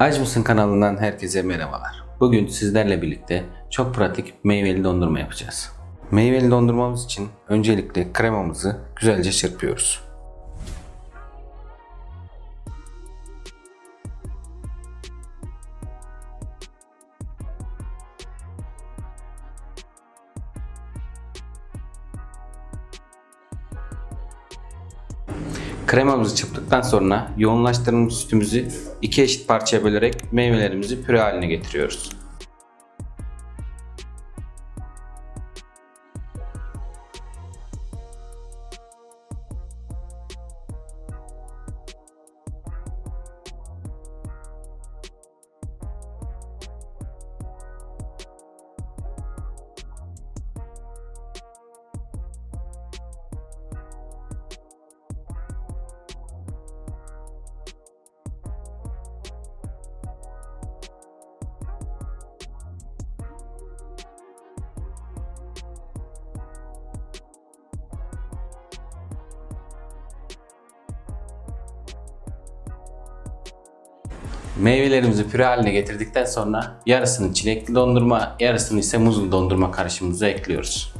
Aç kanalından herkese merhabalar. Bugün sizlerle birlikte çok pratik meyveli dondurma yapacağız. Meyveli dondurmamız için öncelikle kremamızı güzelce çırpıyoruz. Kremamızı çırptıktan sonra yoğunlaştırılmış sütümüzü iki eşit parçaya bölerek meyvelerimizi püre haline getiriyoruz. Meyvelerimizi püre haline getirdikten sonra yarısını çilekli dondurma, yarısını ise muzlu dondurma karışımımıza ekliyoruz.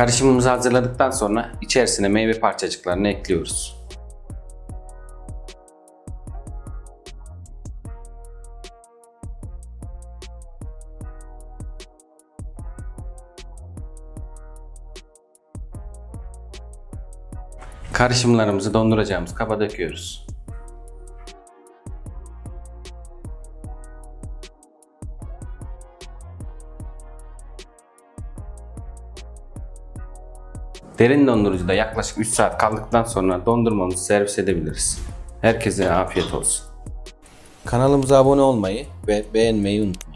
Karışımımızı hazırladıktan sonra içerisine meyve parçacıklarını ekliyoruz. Karışımlarımızı donduracağımız kaba döküyoruz. Derin dondurucuda yaklaşık 3 saat kaldıktan sonra dondurmamızı servis edebiliriz. Herkese afiyet olsun. Kanalımıza abone olmayı ve beğenmeyi unutmayın.